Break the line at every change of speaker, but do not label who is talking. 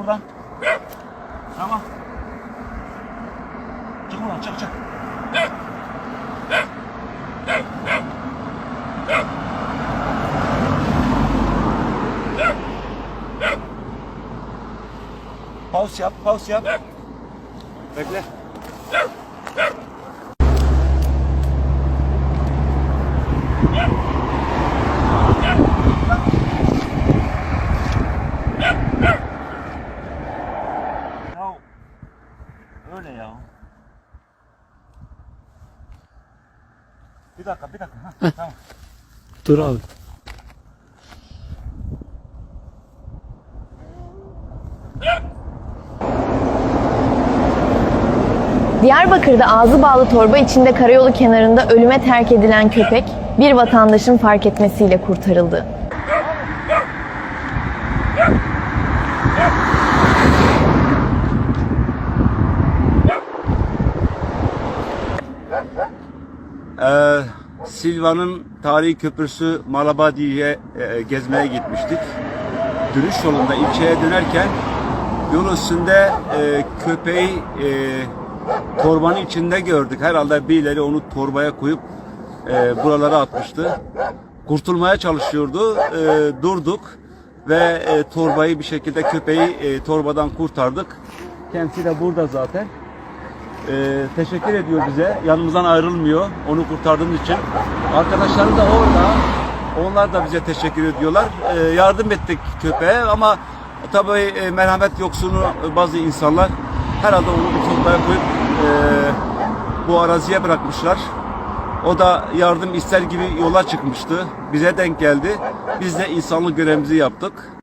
buradan. Tamam. Çık buradan çık çık. Pause yap, pause yap. Bekle. Bir dakika, bir dakika. Tamam.
Dur abi.
Diyarbakır'da ağzı bağlı torba içinde karayolu kenarında ölüme terk edilen köpek bir vatandaşın fark etmesiyle kurtarıldı.
Silva'nın tarihi köprüsü Malabadi'ye e, gezmeye gitmiştik. Dönüş yolunda ilçeye dönerken yol üstünde e, köpeği e, torbanın içinde gördük. Herhalde birileri onu torbaya koyup e, buralara atmıştı. Kurtulmaya çalışıyordu. E, durduk ve e, torbayı bir şekilde köpeği e, torbadan kurtardık. Kendisi de burada zaten. Ee, teşekkür ediyor bize. Yanımızdan ayrılmıyor. Onu kurtardığımız için. Arkadaşları da orada. Onlar da bize teşekkür ediyorlar. Ee, yardım ettik köpeğe ama tabii e, merhamet yoksunu bazı insanlar herhalde onu bir torbaya koyup e, bu araziye bırakmışlar. O da yardım ister gibi yola çıkmıştı. Bize denk geldi. Biz de insanlık görevimizi yaptık.